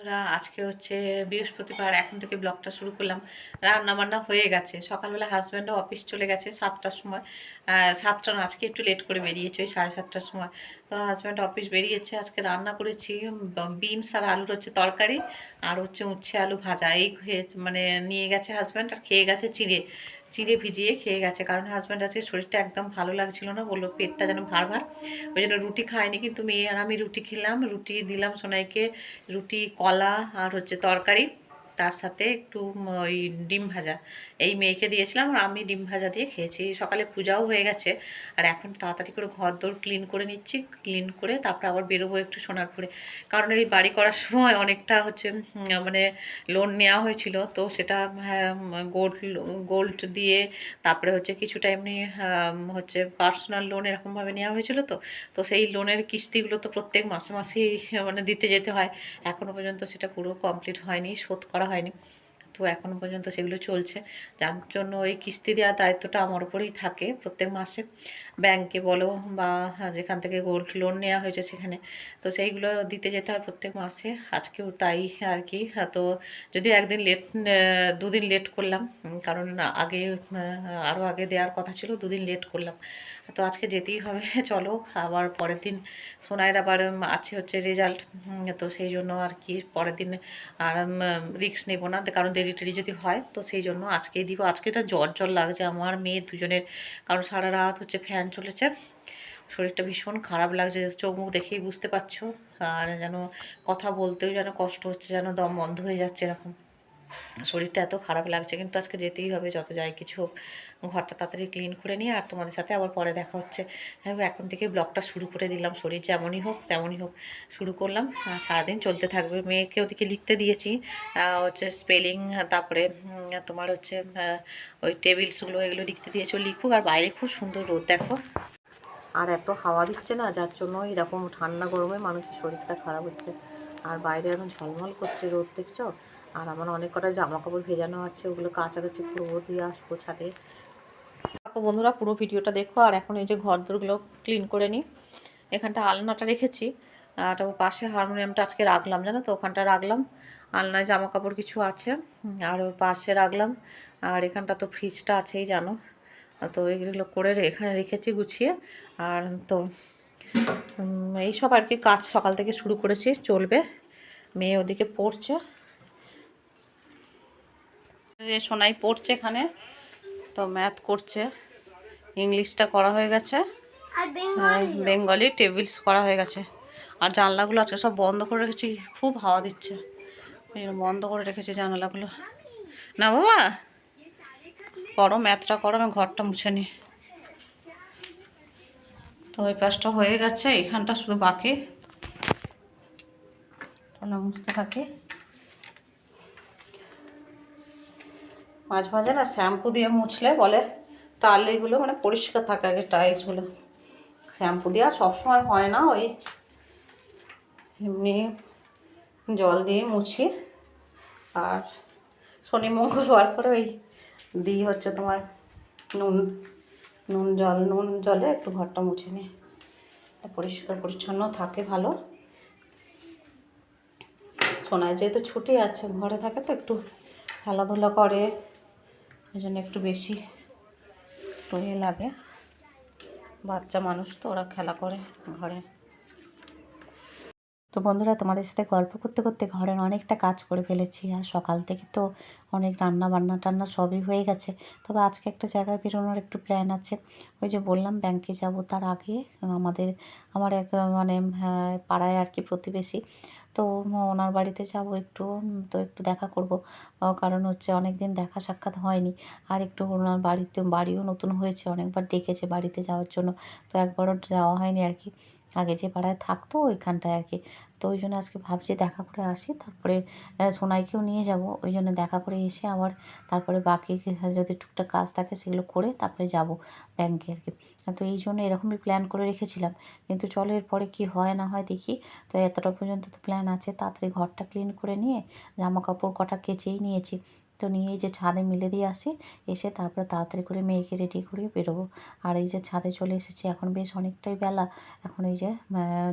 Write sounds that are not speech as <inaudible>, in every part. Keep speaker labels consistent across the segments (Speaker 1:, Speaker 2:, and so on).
Speaker 1: বন্ধুরা, আজকে হচ্ছে বৃহস্পতিবার, এখন থেকে ব্লগটা শুরু করলাম। রান্না বান্না হয়ে গেছে। সকালবেলা হাজব্যান্ডও অফিস চলে গেছে সাতটার সময়। সাতটা না, আজকে একটু লেট করে বেরিয়েছে, ওই সাড়ে সাতটার সময়। তো হাজব্যান্ড অফিস বেরিয়েছে, আজকে রান্না করেছি বিনস আর আলুর হচ্ছে তরকারি আর হচ্ছে উচ্ছে আলু ভাজা। এই মানে নিয়ে গেছে হাজব্যান্ড আর খেয়ে গেছে চিড়ে। চিড়ে ভিজিয়ে খেয়ে গেছে। কারণ হাজব্যান্ড আছে শরীরটা একদম ভালো লাগছিল না, বলল পেটটা যেন ভার ভার ওই জন্য রুটি খায়নি, কিন্তু মেয়ে আর আমি রুটি খেলাম, রুটি দিলাম সোনাইকে, রুটি, কলা আর হচ্ছে তরকারি। তার সাথে একটু ওই ডিম ভাজা। এই মেয়েকে দিয়েছিলাম আর আমি ডিম ভাজা দিয়ে খেয়েছি। সকালে পূজাও হয়ে গেছে। আর এখন তাড়াতাড়ি করে ঘর দৌড় ক্লিন করে নিচ্ছি। ক্লিন করে তারপর আবার বেরোবো একটু সোনারপুরে কারণ এই বাড়ি করার সময় অনেকটা হচ্ছে মানে লোন নেওয়া হয়েছিল। তো সেটা গোল্ড গোল্ড দিয়ে তারপরে হচ্ছে কিছুটা এমনি হচ্ছে পার্সোনাল লোন এরকমভাবে নেওয়া হয়েছিল তো। তো সেই লোনের কিস্তিগুলো তো প্রত্যেক মাসে মাসেই মানে দিতে যেতে হয়। এখনও পর্যন্ত সেটা পুরো কমপ্লিট হয়নি। শোধ করা হয়নি। তো এখনও পর্যন্ত সেগুলো চলছে। যার জন্য ওই কিস্তি দেওয়ার দায়িত্বটা আমার উপরেই থাকে প্রত্যেক মাসে। ব্যাংকে বলো বা যেখান থেকে গোল্ড লোন নেওয়া হয়েছে সেখানে। তো সেইগুলো দিতে যেতে হয় প্রত্যেক মাসে। আজকেও তাই আর কি। তো যদিও একদিন লেট, দুদিন লেট করলাম, কারণ আগে আরও আগে দেওয়ার কথা ছিল, দুদিন লেট করলাম। তো আজকে যেতেই হবে। <laughs> চলো, আবার পরের দিন সোনাইয়ের আবার আছে হচ্ছে রেজাল্ট তো সেই জন্য আর কি পরের দিন আর রিস্ক নেব না। কারণ দেরি টেরি যদি হয়, তো সেই জন্য আজকেই দিব। আজকে এটা জ্বর জ্বর লাগছে। আমার মেয়ে দুজনের, কারণ সারা রাত হচ্ছে ফ্যান চলেছে। শরীরটা ভীষণ খারাপ লাগছে। চোখ মুখ দেখেই বুঝতে পারছ। আর যেন কথা বলতেও যেন কষ্ট হচ্ছে, যেন দম বন্ধ হয়ে যাচ্ছে এরকম। শরীরটা এত খারাপ লাগছে, কিন্তু আজকে যেতেই হবে, যত যাই কিছু হোক। ঘরটা তাড়াতাড়ি ক্লিন করে নিয়ে, আর তোমাদের সাথে আবার পরে দেখা হচ্ছে। হ্যাঁ এখন থেকে ব্লগটা শুরু করে দিলাম, শরীর যেমনই হোক, তেমনই হোক। শুরু করলাম সারাদিন চলতে থাকবে। মেয়েকে ওদিকে লিখতে দিয়েছি হচ্ছে স্পেলিং তারপরে তোমার হচ্ছে ওই টেবিলসগুলো এগুলো লিখতে দিয়েছি লিখুক। আর বাইরে খুব সুন্দর রোদ, দেখো। আর এত হাওয়া দিচ্ছে না, যার জন্য এরকম ঠান্ডা গরমে মানুষের শরীরটা খারাপ হচ্ছে। আর বাইরে এখন ঝলমল করছে রোদ, দেখছ? আর আমার অনেক কটা জামা কাপড় ভেজানো আছে, ওগুলো কাচাকাচি পুরো দিয়ে আসব ছাদে। বন্ধুরা, পুরো ভিডিওটা দেখো, আর এখন এই যে ঘর দোরগুলো ক্লিন করে নিই এখানটা আলনাটা রেখেছি, আর পাশে হারমোনিয়ামটা আজকে রাখলাম, জানো তো? ওখানটা রাখলাম, আলনায় জামা কাপড় কিছু আছে, আর পাশে রাখলাম, আর এখানটা তো ফ্রিজটা আছেই, জানো? তো এগুলো করে এখানে রেখেছি গুছিয়ে, আর তো এইসব আর কি কাজ সকাল থেকে শুরু করেছি চলবে, মেয়ে ওদিকে পড়ছে যে সোনাই পড়ছে এখানে তো ম্যাথ করছে। ইংলিশটা করা হয়ে গেছে। বেঙ্গলি টেবিলস করা হয়ে গেছে। আর জানলাগুলো আজকে সব বন্ধ করে রেখেছি খুব হাওয়া দিচ্ছে। বন্ধ করে রেখেছি জানালাগুলো। না বাবা করো ম্যাথটা করো আমি ঘরটা মুছে নিই। তো ওই পাশটা হয়ে গেছে এখানটা শুধু বাকি। তাহলে মুছতে থাকি। মাঝে মাঝে না শ্যাম্পু দিয়ে মুছলে বলে টালিগুলো মানে পরিষ্কার থাকে আগে টাইলসগুলো। শ্যাম্পু দিয়ে আর সবসময় হয় না ওই এমনি জল দিয়ে মুছি। আর শনি, মঙ্গলবার করে ওই দিই হচ্ছে তোমার নুন নুন জল, নুন জলে একটু ঘরটা মুছে নিই। পরিষ্কার পরিচ্ছন্ন, থাকে ভালো। সোনায় যেহেতু ছুটি আছে, ঘরে থাকে তো একটু খেলাধুলা করে। ওই জন্য একটু বেশি ইয়ে লাগে। বাচ্চা মানুষ তো ওরা খেলা করে ঘরে। তো বন্ধুরা, তোমাদের সাথে গল্প করতে করতে ঘরের অনেকটা কাজ করে ফেলেছি আর সকাল থেকে তো অনেক রান্না বান্না টান্না সবই হয়ে গেছে। তবে আজকে একটা জায়গায় বেরোনোর একটু প্ল্যান আছে। ওই যে বললাম ব্যাংকে যাব তার আগে আমাদের, আমার এক মানে পাড়ায় আর কি প্রতিবেশী। তো ওনার বাড়িতে যাব একটু, তো একটু দেখা করব। কারণ হচ্ছে অনেক দিন দেখা সাক্ষাৎ হয়নি। আর একটু ওনার বাড়িতে, বাড়িও নতুন হয়েছে, অনেকবার ডেকেছে বাড়িতে যাওয়ার জন্য। তো একবারও যাওয়া হয়নি আর কি। আগে যে পাড়ায় থাকতো ওইখানটায় আর কি। তো ওই জন্য আজকে ভাবছি দেখা করে আসি, তারপরে সোনাইকেও নিয়ে যাব। ওই জন্য দেখা করে এসে আবার তারপরে বাকি যদি টুকটাক কাজ থাকে সেগুলো করে তারপরে যাব ব্যাংকে আর কি। তো এই জন্য এরকমই প্ল্যান করে রেখেছিলাম। কিন্তু চলো এরপরে কি হয় না হয় দেখি। তো এতটা পর্যন্ত তো প্ল্যান আছে। তাড়াতাড়ি ঘরটা ক্লিন করে নিয়ে জামা কাপড় কটা কেচেই নিয়েছি। তো নিয়ে এই যে ছাদে মিলে দিয়ে আসি, এসে তারপরে তাড়াতাড়ি করে মেয়েকে রেডি করে বেরোবো। আর এই যে ছাদে চলে এসেছি, এখন বেশ অনেকটাই বেলা। এখন এই যে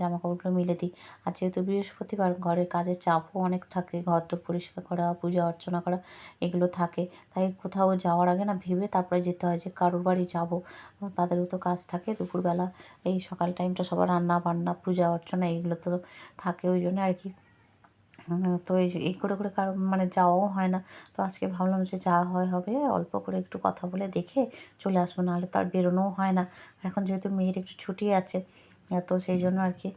Speaker 1: জামা কাপড়গুলো মিলে দিই। আর যেহেতু বৃহস্পতিবার, ঘরের কাজের চাপও অনেক থাকে ঘর তো পরিষ্কার করা, পূজা অর্চনা করা, এগুলো থাকে। তাই কোথাও যাওয়ার আগে না ভেবে তারপরে যেতে হয় যে কারোর বাড়ি যাব। তাদেরও তো কাজ থাকে দুপুরবেলা। এই সকাল টাইমটা সবার রান্না বান্না পূজা অর্চনা এইগুলো তো থাকে ওই জন্য আর কি। তো এই করে করে কারও মানে যাওয়াও হয় না। তো আজকে ভাবলাম যে যা হয় হবে, অল্প করে একটু কথা বলে দেখে চলে আসব, নাহলে তো আর বেরোনোও হয় না। এখন যেহেতু মেয়ের একটু ছুটি আছে তো সেই জন্য আর কি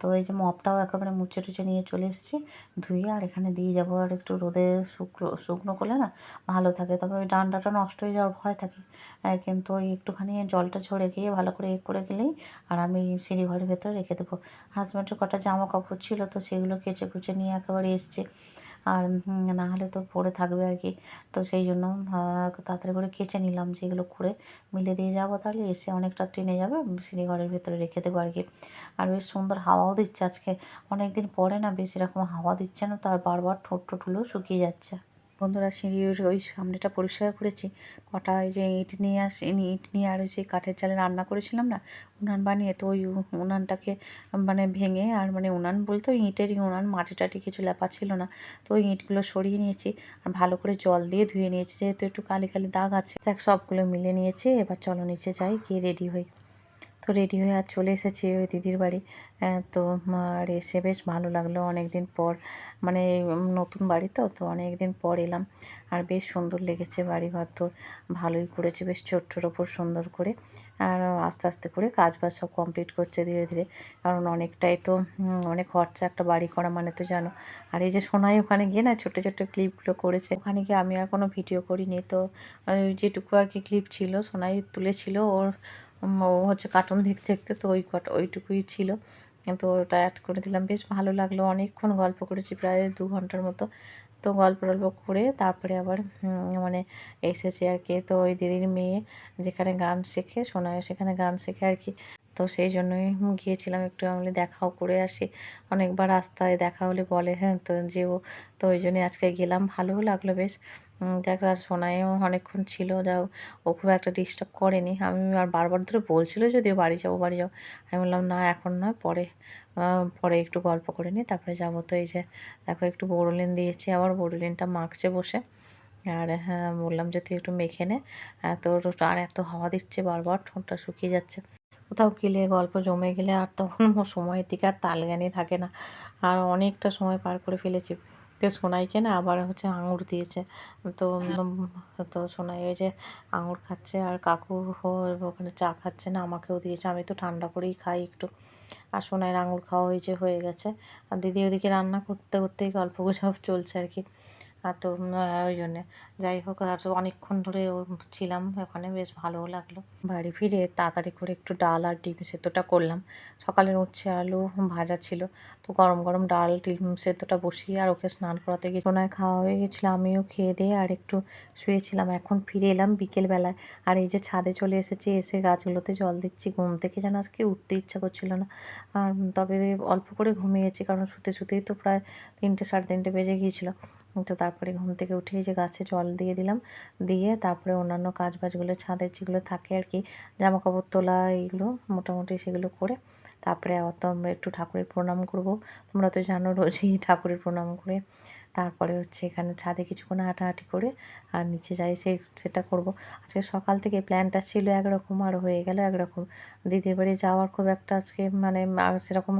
Speaker 1: তো এই যে মপটাও একেবারে মুছে টুচে নিয়ে চলে এসেছি ধুয়ে আর এখানে দিয়ে যাব। আর একটু রোদে শুকনো শুকনো করলে না ভালো থাকে তবে ওই ডান্ডাটা নষ্ট হয়ে যাওয়ার ভয় থাকে। কিন্তু ওই একটুখানি জলটা ঝরে গিয়ে ভালো করে এ করে গেলেই আর আমি সিঁড়ি ঘরের ভেতরে রেখে দেবো। হাজব্যান্ডের কটা জামা কাপড় ছিল তো সেগুলো কেচে কুচে নিয়ে একেবারে এসছে। আর না হলে তো পড়ে থাকবে আর কি। তো সেই জন্য তাড়াতাড়ি করে কেচে নিলাম যেগুলো করে মিলে দিয়ে যাব তাহলে, এসে অনেকটা ট্রেনে যাবে সিঁড়িঘরের ভেতরে রেখে দেবো আর কি। আর বেশ সুন্দর হাওয়াও দিচ্ছে আজকে। অনেক দিন পরে না, বেশ এরকম হাওয়া দিচ্ছে না তার বারবার ঠোঁট টোটগুলো শুকিয়ে যাচ্ছে। বন্ধুরা সিঁড়ির ওই সামনেটা পরিষ্কার করেছি। কটা এই যে ইট নিয়ে আস, ইট নিয়ে আর ওই সেই কাঠের চালে রান্না করেছিলাম না, উনান বানিয়ে তো ওই উনানটাকে মানে ভেঙে আর মানে উনান বলতে ওই ইটেরই উনান, মাটি টাটি কিছু লেপা ছিল না, তো ওই ইঁটগুলো সরিয়ে নিয়েছি আর ভালো করে জল দিয়ে ধুয়ে নিয়েছি, যেহেতু একটু কালি কালি দাগ আছে। যাক সবগুলো মিলে নিয়েছি, এবার চলো নিচে যাই, গিয়ে রেডি হই। তো রেডি হয়ে আর চলে এসেছি ওই দিদির বাড়ি। তো, আর এসে বেশ ভালো লাগল অনেক দিন পর। মানে নতুন বাড়ি তো তো অনেক দিন পর এলাম। আর বেশ সুন্দর লেগেছে বাড়িঘর তো, ভালোই করেছে, বেশ ছোট্টর ওপর সুন্দর করে। আর আস্তে আস্তে করে কাজ বাজ সব কমপ্লিট করছে ধীরে ধীরে। কারণ অনেকটাই তো অনেক খরচা একটা বাড়ি করা মানে তো জানো। আর এই যে সোনাই ওখানে গিয়ে না ছোটো ছোটো ক্লিপগুলো করেছে। ওখানে গিয়ে আমি আর কোনো ভিডিও করিনি। তো যেটুকু আর কি ক্লিপ ছিল, সোনাই তুলেছিল, ওর হচ্ছে কার্টুন দেখতে দেখতে তো ওই কট, ওইটুকুই ছিল। তো ওটা অ্যাড করে দিলাম। বেশ ভালো লাগল। অনেকক্ষণ গল্প করেছি, প্রায় দু ঘণ্টার মতো। তো গল্প টল্প করে তারপরে আবার মানে এসেছে আর কি। তো ওই দিদির মেয়ে যেখানে গান শেখে শোনায় সেখানে গান শেখে আর কি। তো সেই জন্যই গিয়েছিলাম একটু, আমি দেখাও করে আসি। অনেকবার রাস্তায় দেখা হলে বলে হ্যাঁ তো যেও। তো ওই জন্যই আজকে গেলাম। ভালোও লাগল বেশ। দেখ, আর সোনাইও অনেকক্ষণ ছিল, যাও, ও খুব একটা ডিস্টার্ব করেনি। আমি আর বারবার ধরে বলছিল যদিও, বাড়ি যাব বাড়ি যাব আমি বললাম, না, এখন নয় পরে। পরে একটু গল্প করে নিই তারপরে যাব। তো এই যে, দেখো, একটু বোরোলিন দিয়েছি, আবার বোরোলিনটা মাখছে বসে। আর হ্যাঁ বললাম যে, তুই একটু মেখে নে। তোর আর এত হাওয়া দিচ্ছে, বারবার ঠোঁটটা শুকিয়ে যাচ্ছে। কোথাও গেলে, গল্প জমে গেলে, আর তখন সময়ের দিকে আর তাল জ্ঞানই থাকে না। আর অনেকটা সময় পার করে ফেলেছি। তো সোনাইকে না আবার হচ্ছে আঙুর দিয়েছে। তো তো সোনাই ওই যে আঙুর খাচ্ছে আর কাকু ওখানে চা খাচ্ছে না, আমাকেও দিয়েছে। আমি তো ঠান্ডা করেই খাই একটু। আর সোনাইয়ের আঙুর খাওয়া হয়েছে হয়ে গেছে। আর দিদি ওদিকে রান্না করতে, করতেই গল্প গুজব চলছে আর কি। তো ওই জন্যে। যাই হোক, আর অনেকক্ষণ ধরে ছিলাম ওখানে, বেশ ভালোও লাগল। বাড়ি ফিরে তাড়াতাড়ি করে একটু ডাল আর ডিম সেদ্ধটা করলাম। সকালের উচ্ছে আলু ভাজা ছিল, তো গরম গরম ডাল, ডিম সেদ্ধটা বসিয়ে আর ওকে স্নান করাতে গিয়ে ওনার খাওয়া হয়ে গেছিল, আমিও খেয়ে দিয়ে আর একটু শুয়েছিলাম। এখন ফিরে এলাম বিকেলবেলায়। আর এই যে ছাদে চলে এসেছি, এসে গাছগুলোতে জল দিচ্ছি। ঘুম থেকে যেন আজকে উঠতে ইচ্ছা করছিল না। আর তবে অল্প করে ঘুমিয়েছি, কারণ শুতে শুতেই তো প্রায় তিনটে সাড়ে তিনটে বেজে গিয়েছিল। তো তারপরে ঘুম থেকে উঠেই যে গাছে জল দিয়ে দিলাম, দিয়ে তারপরে অন্যান্য কাজ বাজগুলো ছাদের যেগুলো থাকে আর কি জামা কাপড় তোলা, এইগুলো মোটামুটি সেগুলো করে তারপরে আবার তো আমরা একটু ঠাকুরের প্রণাম করব। তোমরা তো জানো রোজই ঠাকুরের প্রণাম করে। তারপরে হচ্ছে এখানে ছাদে কিছুক্ষণ হাঁটাহাঁটি করে আর নিচে যাই সে, সেটা করব। আজকে সকাল থেকে প্ল্যানটা ছিল একরকম আর হয়ে গেল একরকম। দিদির বাড়ি যাওয়ার খুব একটা আজকে মানে সেরকম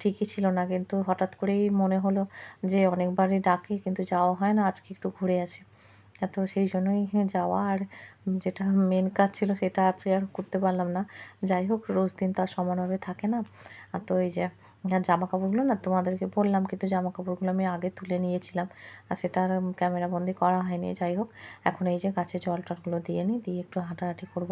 Speaker 1: ঠিকই ছিল না। কিন্তু হঠাৎ করেই মনে হলো যে অনেকবারই ডাকে, কিন্তু যাওয়া হয় না। আজকে একটু ঘুরে আসি। তো সেই জন্যই যাওয়া। আর যেটা মেন কাজ ছিল সেটা আজকে আর করতে পারলাম না। যাই হোক, রোজ দিন তো আর সমানভাবে থাকে না। আর তো এই যে জামা কাপড়গুলো না তোমাদেরকে বললাম কিন্তু জামা কাপড়গুলো আমি আগে তুলে নিয়েছিলাম আর সেটা আর ক্যামেরা বন্দি করা হয়নি। যাই হোক, এখন এই যে গাছে জল টলগুলো দিয়ে নিই, দিয়ে একটু হাঁটাহাঁটি করব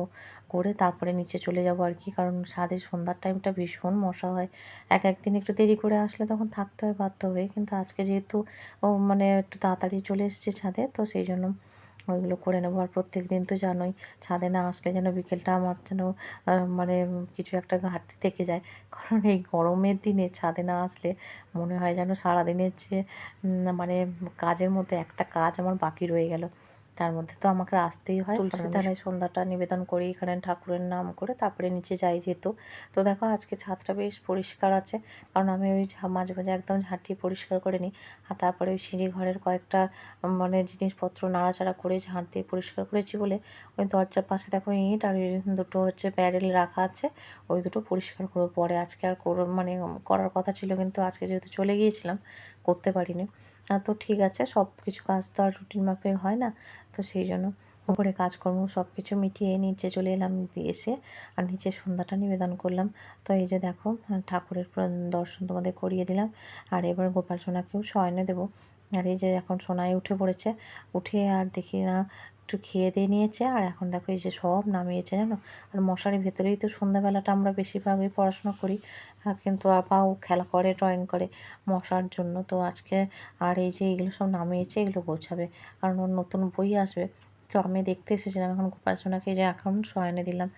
Speaker 1: করে তারপরে নিচে চলে যাব আর কি। কারণ সাদে সন্ধ্যার টাইমটা ভীষণ মশা হয়। এক একদিন একটু দেরি করে আসলে তখন থাকতে হয় বাধ্য হয়ে। কিন্তু আজকে যেহেতু মানে একটু তাড়াতাড়ি চলে এসেছে ছাদে, তো সেই জন্য ওইগুলো করে নেব। আর প্রত্যেক দিন তো জানোই, ছাদে না আসলে যেন বিকেলটা আমার যেন মানে কিছু একটা ঘাটতি থেকে যায়। কারণ এই গরমের দিনে ছাদে না আসলে মনে হয় যেন সারাদিনের যে মানে কাজের মধ্যে একটা কাজ আমার বাকি রয়ে গেল। তার মধ্যে তো আমাকে আসতেই হয়। তুলসী ধারায় সন্ধ্যাটা নিবেদন করি এখানে ঠাকুরের নাম করে তারপরে নিচে যাই যেহেতু। তো দেখো আজকে ছাদটা বেশ পরিষ্কার আছে। কারণ আমি ওই মাঝে মাঝে একদম ঝাঁটিয়ে পরিষ্কার করে নিই। আর তারপরে ওই সিঁড়ি ঘরের কয়েকটা মানে জিনিসপত্র নাড়াচাড়া করে ঝাঁট দিয়ে পরিষ্কার করেছি বলে ওই দরজার পাশে দেখো ইট আর ওই দুটো হচ্ছে প্যারেল রাখা আছে। ওই দুটো পরিষ্কার করব। পরে আজকে আর করো মানে করার কথা ছিল কিন্তু আজকে যেহেতু চলে গিয়েছিলাম করতে পারিনি। তো ঠিক আছে সব কিছু কাজ তো আর রুটিন মাফিক হয় না, তো সেই জন্য উপরে কাজকর্ম সব কিছু মিটিয়ে নিচে চলে এলাম এসে আর নিচে সন্ধ্যাটা নিবেদন করলাম। তো এই যে দেখো ঠাকুরের দর্শন তোমাদের করিয়ে দিলাম, আর এবার গোপাল সোনাকেও শয়নে দেবো। আর এই যে এখন সোনায় উঠে পড়েছে, উঠে আর দেখি না একটু খেয়ে দিয়ে নিয়েছে। আর এখন দেখো এই যে সব নামিয়েছে, জানো? আর মশারির ভেতরেই তো সন্ধ্যাবেলাটা আমরা বেশিরভাগই পড়াশোনা করি। কিন্তু আপাও খেলা করে ড্রয়িং করে মশার জন্য। তো আজকে আর এই যে এগুলো সব নামিয়েছে, এগুলো গোছাবে। কারণ ওর নতুন বই আসবে। তো আমি দেখতে এসেছিলাম এখন গোপালসোনাকে যে এখন শয়নে দিলাম।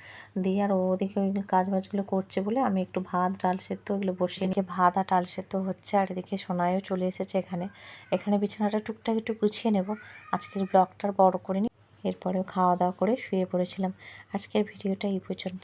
Speaker 1: দিয়ে আর ওদিকে ওই কাজ বাজগুলো করছে বলে আমি একটু ভাত, ডাল সেদ্ধ এগুলো বসিয়ে নিয়ে ভাত আর ডাল সেদ্ধ হচ্ছে আর এদিকে সোনায়ও চলে এসেছে এখানে। এখানে বিছানাটা টুকটাক একটু গুছিয়ে নেব। আজকের ব্লগটার বড় করে এরপরেও খাওয়া দাওয়া করে শুয়ে পড়েছিলাম। আজকের ভিডিওটা এই পর্যন্ত।